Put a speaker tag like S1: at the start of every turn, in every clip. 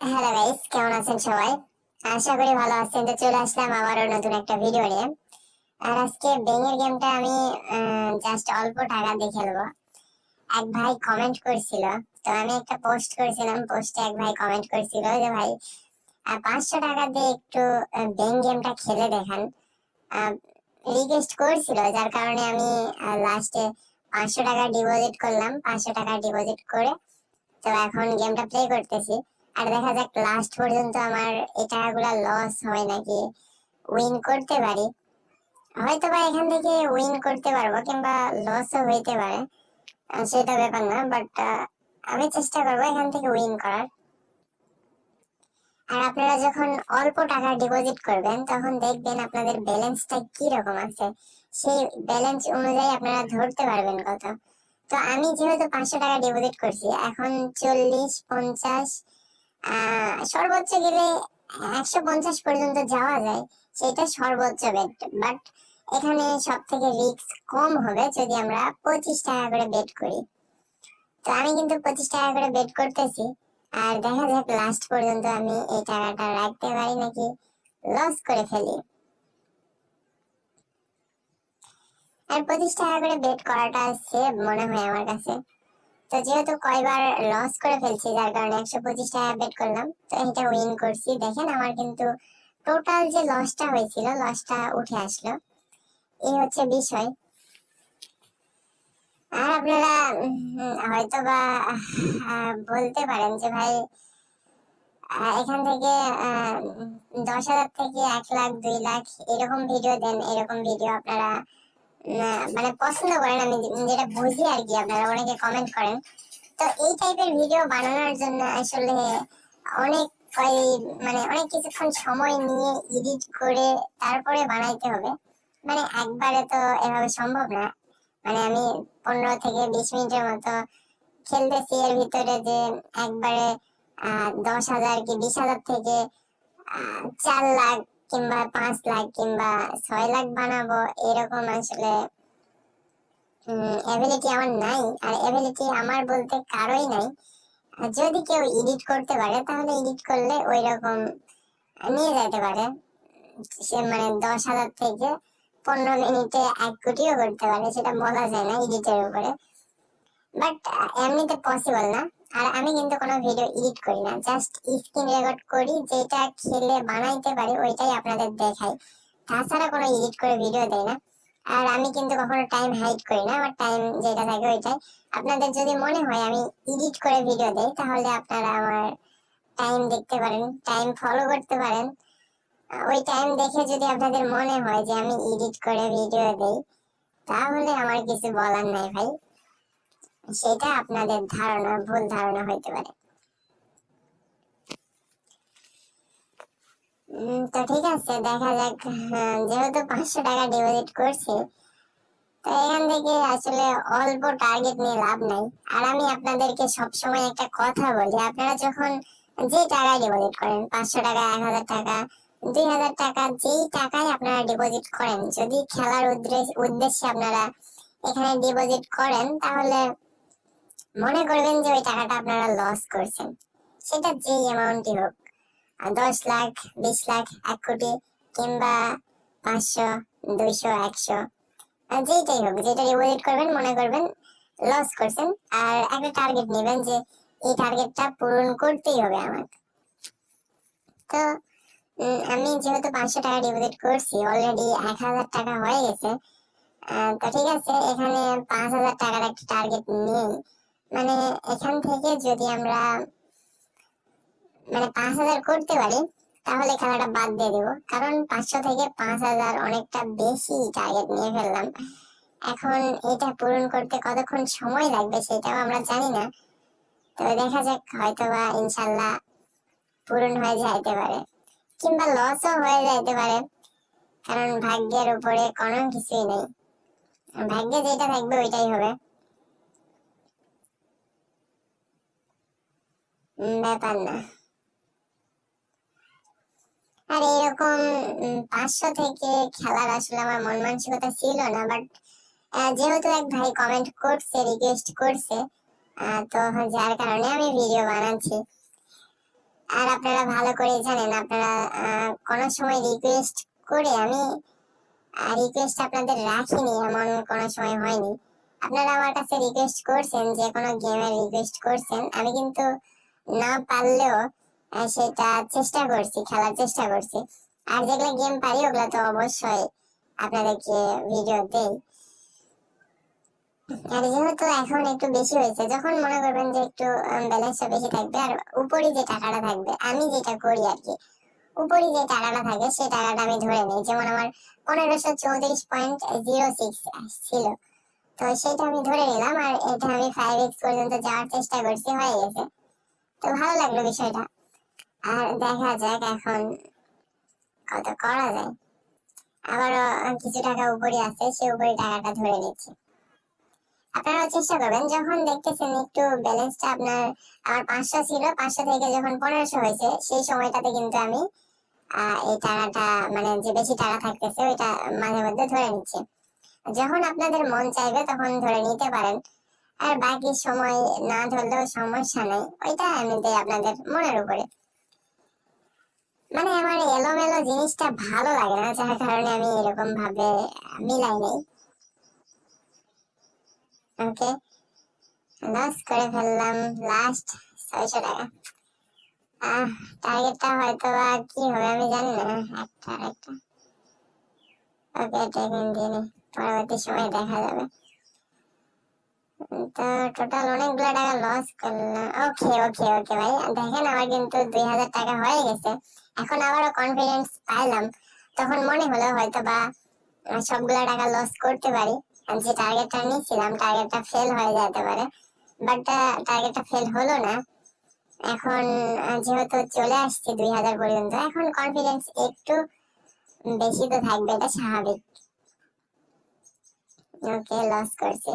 S1: Hello guys, কেমন আছেন সবাই? আশা করি ভালো আছেন। তো চলে আসলাম আবারও নতুন একটা ভিডিও নিয়ে। আর আজকে বেঙের গেমটা আমি জাস্ট অল্প টাকা দিয়ে খেলব। এক ভাই কমেন্ট করছিল। তো আমি একটা পোস্ট করেছিলাম পোস্টে এক ভাই কমেন্ট করছিল যে, ভাই পাঁচশো টাকা দিয়ে একটু বেং গেমটা খেলে দেখান। রিকোয়েস্ট করছিল, যার কারণে আমি লাস্টে পাঁচশো টাকা ডিপোজিট করলাম। পাঁচশো টাকা ডিপোজিট করে, তো এখন গেমটা প্লে করতেছি। আর দেখা যাক লাস্ট পর্যন্ত আমার এই টাকাগুলো লস হয় নাকি উইন করতে পারি। হয়তো বা এখান থেকে উইন করতে পারব কিংবা লসও হইতে পারে। সেটা ব্যাপার না বাট আমি চেষ্টা করব এখান থেকে উইন করার। আর আপনারা যখন অল্প টাকা ডিপোজিট করবেন, তখন দেখবেন আপনাদের ব্যালেন্সটা কি রকম আছে। সেই ব্যালেন্স অনুযায়ী আপনারা ধরতে পারবেন কত। তো আমি যেহেতু পাঁচশো টাকা ডিপোজিট করছি, এখন চল্লিশ, পঞ্চাশ সর্বোচ্চ গেলে একশো পঞ্চাশ পর্যন্ত যাওয়া যায়, সেটা সর্বোচ্চ বেট বাট এখানে সব থেকে রিস্ক কম হবে যদি আমরা পঁচিশ টাকা করে বেট করি। তো আমি কিন্তু পঁচিশ টাকা করে বেট করতেছি, আর দেখা যাক লাস্ট পর্যন্ত আমি এই টাকাটা রাখতে পারি নাকি লস করে ফেলি। আর পঁচিশ টাকা করে বেট করাটা সেভ মনে হয় আমার কাছে। তো যেহেতু কয়বার লস করে ফেলছি, যার কারণে একশো পঁচিশ টাকা বেট করলাম, তো এটা উইন করছি। দেখেন আমার কিন্তু টোটাল যে লসটা হয়েছিল লসটা উঠে আসলো। এই হচ্ছে বিষয়। আর আপনারা হয়তো বা বলতে পারেন যে ভাই এখান থেকে দশ হাজার থেকে এক লাখ, দুই লাখ এরকম ভিডিও দেন, এরকম ভিডিও আপনারা মানে পছন্দ করেন আমি যেটা বুঝি আর কি আপনারা, অনেকে কমেন্ট করেন। তো এই টাইপের ভিডিও বানানোর জন্য আসলে অনেক মানে অনেক কিছুক্ষণ সময় নিয়ে এডিট করে তারপরে বানাইতে হবে। মানে একবারে তো এভাবে সম্ভব না। মানে আমি পনেরো থেকে বিশ মিনিটের মতো খেলতেছি, এর ভিতরে যে একবারে দশ হাজার কি বিশ হাজার থেকে চার লাখ কিংবা পাঁচ লাখ কিংবা ছয় লাখ বানাবো, এরকম আসলে এবিলিটি আমার নাই। আর এবিলিটি আমার বলতে কারোই নাই। যদি কেউ এডিট করতে পারে, তাহলে এডিট করলে ওই রকম নিয়ে যেতে পারে। সে মানে দশ হাজার থেকে পনেরো মিনিটে এক কোটিও করতে পারে, সেটা বলা যায় না এডিটের উপরে। বাট এমনিতে পসিবল না। আর আমি কিন্তু কোনো ভিডিও এডিট করি না। জাস্ট স্ক্রিন রেকর্ড করি, যেটা খেলে বানাইতে পারি, ওইটাই আপনাদের দেখাই। তাছাড়া কোনো এডিট করে ভিডিও দেয় না। আর আমি কিন্তু কখনো টাইম হাইড করি না, আমার টাইম যেটা থাকে ওইটাই। আপনাদের যদি মনে হয় আমি এডিট করে ভিডিও দেই, তাহলে আপনারা আমার টাইম দেখতে পারেন টাইম ফলো করতে পারেন। ওই টাইম দেখে যদি আপনাদের মনে হয় যে আমি এডিট করে ভিডিও দেই, তাহলে আমার কিছু বলার নাই ভাই। সেটা আপনাদের ধারণা ভুল ধারণা হইতে পারে। তো ঠিক আছে দেখা যাক হ্যাঁ, যেহেতু পাঁচশো টাকা ডিপোজিট করছি তো এখান থেকে আসলে অল্প টার্গেট নিয়ে লাভ নাই। আর আমি আপনাদেরকে সবসময় একটা কথা বলি আপনারা যখন যে টাকায় ডিপোজিট করেন পাঁচশো টাকা এক হাজার টাকা দুই হাজার টাকা যেই টাকায় আপনারা ডিপোজিট করেন যদি খেলার উদ্দেশ্যে আপনারা এখানে ডিপোজিট করেন তাহলে মনে করবেন যে ওই টাকাটা আপনারা লস করছেন। সেটা যেই অ্যামাউন্টই হোক দশ লাখ, বিশ লাখ, এক কোটি কিংবা পাঁচশো, দুইশো, একশো যেইটাই হোক, যেটা ডিপোজিট করবেন, মনে করবেন লস করছেন। আর একটা টার্গেট নেবেন যে এই টার্গেটটা পূরণ করতেই হবে আমার তো আমি যেহেতু পাঁচশো টাকা ডিপোজিট করছি অলরেডি এক হাজার টাকা হয়ে গেছে তো ঠিক আছে, এখানে পাঁচ হাজার টাকার একটা টার্গেট নেই। মানে এখান থেকে যদি আমরা মানে পাঁচ হাজার করতে পারি, তাহলে খেলাটা বাদ দিয়ে দেবো। কারণ পাঁচশো থেকে পাঁচ হাজার অনেকটা বেশি টার্গেট নিয়ে ফেললাম। এখন এটা পূরণ করতে কতক্ষণ সময় লাগবে সেটাও আমরা জানি না। তো দেখা যাক হয়তো বা ইনশাল্লাহ পূরণ হয়ে যাইতে পারে। কিংবা লসও হয়ে যাইতে পারে। কারণ ভাগ্যের উপরে কোনো কিছুই নেই। ভাগ্যে যেটা থাকবে ওইটাই হবে। ব্যাপার না। আর এরকম পাঁচশো থেকে খেলার আসলে আমার মন মানসিকতা ছিল না বাট যেহেতু এক ভাই কমেন্ট করছে রিকোয়েস্ট করছে তো যার কারণে আমি ভিডিও বানাচ্ছি। আর আপনারা ভালো করে জানেন, আপনারা কোনো সময় রিকোয়েস্ট করে আমি রিকোয়েস্ট আপনাদের রাখিনি, এমন কোনো সময় হয়নি। আপনারা আমার কাছে রিকোয়েস্ট করছেন, যে কোনো গেমের রিকোয়েস্ট করছেন, আমি কিন্তু না পারলেও সেটা চেষ্টা করছি, খেলার চেষ্টা করছি। আর যেগুলো গেম পারি, ওগুলো তো অবশ্যই আপনাদেরকে ভিডিও দেই। আর যেহেতু এখন একটু বেশি হয়েছে, যখন মনে করবেন যে একটু ব্যালেন্সটা বেশি থাকবে, আর উপরে যে টাকাটা থাকবে, আমি যেটা করি আর কি উপরে যে টাকাটা থাকে, সেই টাকাটা আমি ধরে নিই। যেমন আমার পনেরোশো চৌত্রিশ পয়েন্ট জিরো সিক্স ছিল, তো সেটা আমি ধরে নিলাম, আর এটা আমি ফাইভ এক্স পর্যন্ত যাওয়ার চেষ্টা করছি, হয়ে গেছে। তো ভালো লাগল বিষয়টা। আর দেখা যাক এখন কত করা যায়। আবারও কিছু টাকা উপরে আছে, সে উপরে টাকাটা ধরে নিচ্ছি। আপনারাও চেষ্টা করবেন, যখন দেখতেছেন একটু ব্যালেন্সটা আপনার আমার পাঁচশো ছিল, পাঁচশো থেকে যখন পনেরোশো হয়েছে, সেই সময়টাতে কিন্তু আমি এই টাকাটা মানে যে বেশি টাকা থাকতেছে, ওইটা মাঝে মধ্যে ধরে নিচ্ছি। যখন আপনাদের মন চাইবে তখন ধরে নিতে পারেন। আর বাকি সময় না ধরলেও সমস্যা নেই। ওইটা এমনিতেই আপনাদের মনের উপরে। মানে আমার এলোমেলো জিনিসটা ভালো লাগে না, যার কারণে আমি এরকম ভাবে মিলাই নেই। ওকে লস করে ফেললাম লাস্ট ছয়শো টাকা। আহ টার্গেটটা হয়তো বা কি হবে আমি জানি না। একটা একটা। ওকে টেকিং নি। পরবর্তী সময় দেখা যাবে। তো টোটাল অনেকগুলো টাকা লস করলাম। ওকে ওকে ওকে ভাই। দেখেন আমার কিন্তু দুই হাজার টাকা হয়ে গেছে। এখন আবারও কনফিডেন্স পাইলাম। তখন মনে হলো হয়তো বা সবগুলো টাকা লস করতে পারি। যে টার্গেটটা নিয়েছিলাম টার্গেটটা ফেল হয়ে যেতে পারে। বাট টার্গেটটা ফেল হলো না। এখন যেহেতু চলে আসছে দুই হাজার পর্যন্ত, এখন কনফিডেন্স একটু বেশি তো থাকবে, এটা স্বাভাবিক। ওকে লস করছি।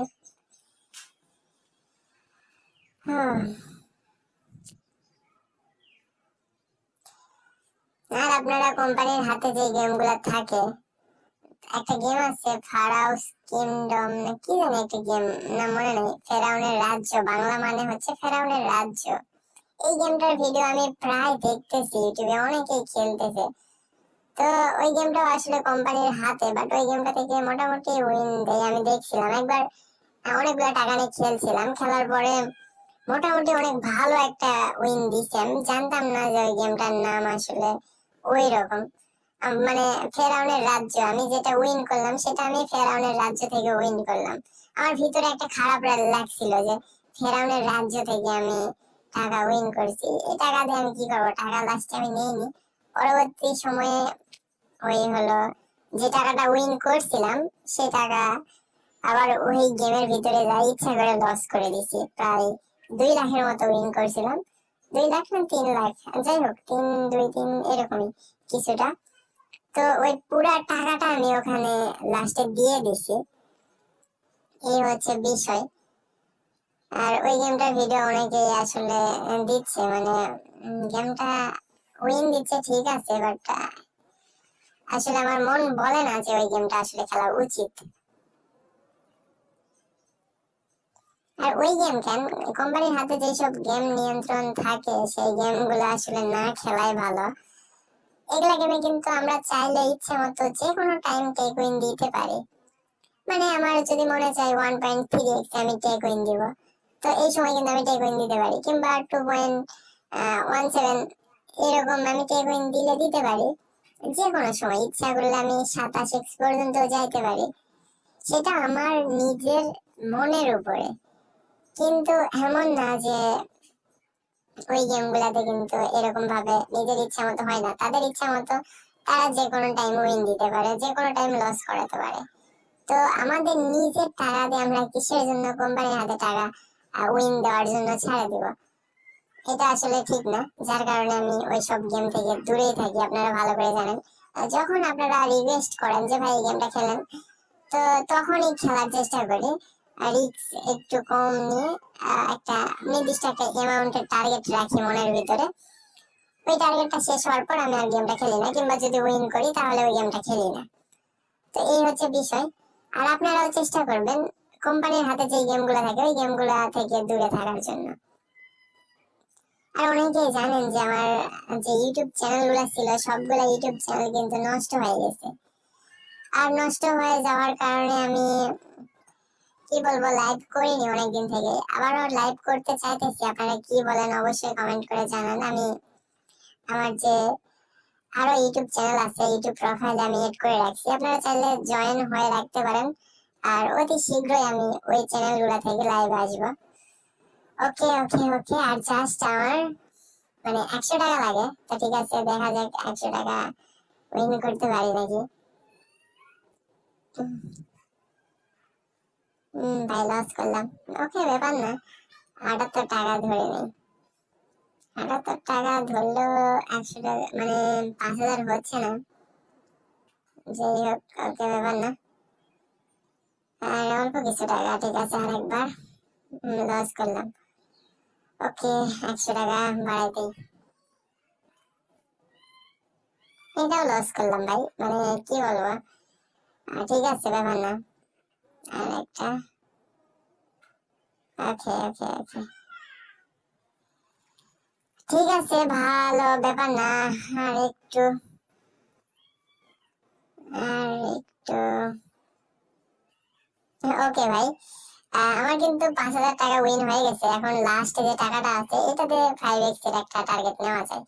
S1: আর আপনারা কোম্পানির হাতে যে থাকে, একটা গেম আছে ফারাউস কিংডম কি জানি একটা গেম না মনে নেই, ফেরাউনের রাজ্য, বাংলা মানে হচ্ছে ফেরাউনের রাজ্য। এই গেমটার ভিডিও আমি প্রায় দেখতেছি ইউটিউবে অনেকেই খেলতেছে। তো ওই গেমটাও আসলে কোম্পানির হাতে বাট ওই গেমটা থেকে মোটামুটি উইন দেয়। আমি দেখছিলাম, একবার অনেকগুলো টাকা নিয়ে খেলছিলাম। খেলার পরে মোটামুটি অনেক ভালো একটা উইন দিছে। আমি জানতাম না যে ওই গেমটার নাম আসলে ওই রকম মানে ফেরাউনের রাজ্য, আমি যেটা উইন করলাম সেটা আমি ফেরাউনের রাজ্য থেকে উইন করলাম। আমার ভিতরে একটা খারাপ লাগছিল যে ফেরাউনের রাজ্য থেকে আমি টাকা উইন করছি। এই টাকা দিয়ে আমি কি করব? টাকা লাস্টে আমি নিইনি। পরবর্তী সময়ে ওই হলো যে টাকাটা উইন করছিলাম সে টাকা আবার ওই গেমের ভিতরে যাই, ইচ্ছা করে লস করে দিছি। প্রায় দুই লাখের মতো উইন করছিলাম। দুই লাখ না তিন লাখ? যাই হোক, তিন, দুই, তিন, এরকমই কিছুটা। তো ওই পুরা টাকাটা আমি ওখানে লাস্টে দিয়ে দিছি। এই হচ্ছে বিষয়। আর ওই গেমটার ভিডিও অনেকেই আসলে দিচ্ছে মানে গেমটা উইন দিচ্ছে ঠিক আছে বাট আসলে আমার মন বলে না যে ওই গেমটা আসলে খেলা উচিত। আর ওই গেম কেন? কোম্পানির হাতে যেসব গেম নিয়ন্ত্রণ থাকে, সেই গেমগুলো আসলে না খেলাই ভালো। এগুলা গেমে কিন্তু আমরা চাইলে ইচ্ছে মতো যে কোনো টাইম টেক উইন দিতে পারি। মানে আমার যদি মনে চাই ওয়ান পয়েন্ট থ্রি এক্স আমি টেক উইন দিব। তো এই সময় কিন্তু আমি টেক উইন দিতে পারি। কিংবা টু পয়েন্ট ওয়ান সেভেন এরকম আমি টেক উইন দিলে দিতে পারি। যে কোনো সময় ইচ্ছা করলে আমি সাতাশ এক্স পর্যন্ত যাইতে পারি। সেটা আমার নিজের মনের উপরে। কিন্তু এমন না যে ওই গেমগুলাতে কিন্তু এরকম ভাবে নিজের ইচ্ছা মতো হয় না। তাদের ইচ্ছা মতো তারা যে কোনো টাইম উইন দিতে পারে, যে কোনো টাইম লস করাতে পারে। তো আমাদের নিজের টাকা দিয়ে আমরা কিসের জন্য কোম্পানির হাতে টাকা উইন দেওয়ার জন্য ছেড়ে দিব? এটা আসলে ঠিক না। যার কারণে আমি ওই সব গেম থেকে দূরেই থাকি, আপনারা ভালো করে জানেন। যখন আপনারা রিকোয়েস্ট করেন যে, ভাই, এই গেমটা খেলেন? তো তখনই খেলার চেষ্টা করি। রিক্স একটু কম নিয়ে একটা নির্দিষ্ট একটা অ্যামাউন্টের টার্গেট রাখি মনের ভিতরে। ওই টার্গেটটা শেষ হওয়ার পর আমি আর গেমটা খেলি না, কিংবা যদি উইন করি তাহলে ওই গেমটা খেলি না। তো এই হচ্ছে বিষয়। আর আপনারাও চেষ্টা করবেন কোম্পানির হাতে যে গেমগুলো থাকে, ওই গেমগুলো থেকে দূরে থাকার জন্য। আর অনেকেই জানেন যে আমার যে ইউটিউব চ্যানেলগুলো ছিল, সবগুলা ইউটিউব চ্যানেল কিন্তু নষ্ট হয়ে গেছে। আর নষ্ট হয়ে যাওয়ার কারণে আমি কি বলব লাইভ করিনি অনেকদিন থেকে। আবারও লাইভ করতে চাইতেছি, আপনারা কি বলেন অবশ্যই কমেন্ট করে জানান। আমি আমার যে আরও ইউটিউব চ্যানেল আছে ইউটিউব প্রোফাইল আমি এড করে রাখছি। আপনারা চাইলে জয়েন হয়ে রাখতে পারেন। আর অতি শীঘ্রই আমি ওই চ্যানেলগুলো থেকে লাইভ আসব। ওকে ওকে ওকে আর জাস্ট আমার মানে একশো টাকা লাগে। তো ঠিক আছে, দেখা যাক একশো টাকা উইন করতে পারি নাকি। হম ভাই লস করলাম। ওকে, ব্যাপার না। আটাত্তর টাকা ধরে নেই। আটাত্তর টাকা ধরলেও একশো টাকা মানে পাঁচ হাজার হচ্ছে না। যাই হোক ওকে ব্যাপার না। আর অল্প কিছু টাকা, ঠিক আছে, আরেকবার। লস করলাম। ওকে, একশো টাকা বাড়াইতেই এটাও লস করলাম ভাই। মানে কি বলব? ঠিক আছে, ব্যাপার না। আর একটা ওকে ওকে ওকে ঠিক আছে, ভালো ব্যাপার না। আর একটু আর একটু। ওকে ভাই। আমার কিন্তু পাঁচ হাজার টাকা উইন হয়ে গেছে। এখন লাস্টে যে টাকাটা আছে, এটাতে ফাইভ এক্সের একটা টার্গেট নেওয়া যায়।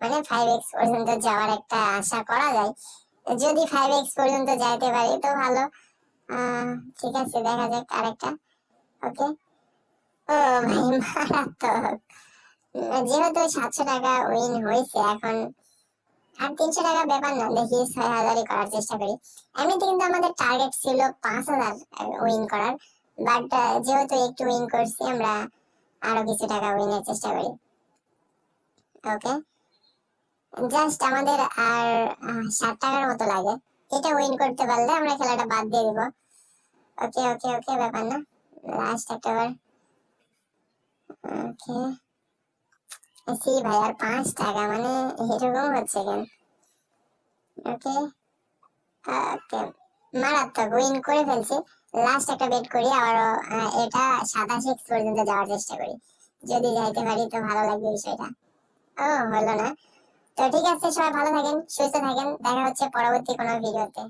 S1: মানে ফাইভ এক্স পর্যন্ত যাওয়ার একটা আশা করা যায়। যদি ফাইভ এক্স পর্যন্ত যাইতে পারি তো ভালো। ঠিক আছে, দেখা যাক আরেকটা। ওকে? ও ভাই, মারাত্মক। যেহেতু সাতশো টাকা উইন হয়েছে, এখন আর তিনশো টাকা ব্যাপার না, দেখি ছয় হাজারই করার চেষ্টা করি। এমনিতে কিন্তু আমাদের টার্গেট ছিল পাঁচ হাজার উইন করার বাট যেহেতু একটু উইন করছি, আমরা আরও কিছু টাকা উইনের চেষ্টা করি। ওকে? জাস্ট আমাদের আর ষাট টাকার মতো লাগে। এটা উইন করতে পারলে আমরা খেলাটা বাদ দিয়ে দিব। ওকে ওকে ওকে ব্যাপার না। লাস্ট একটা বার ওকে সি ভাই, আর পাঁচ টাকা মানে এরকম হচ্ছে কেন? ওকে ওকে মারাত্মক উইন করে ফেলছি। লাস্ট একটা বেট করি, আবারও এটা সাতাশ এক্স পর্যন্ত যাওয়ার চেষ্টা করি। যদি যাইতে পারি তো ভালো লাগবে বিষয়টা। ও, হলো না। তো ঠিক আছে সবাই ভালো থাকেন সুস্থ থাকেন দেখা হচ্ছে পরবর্তী কোনো ভিডিওতে।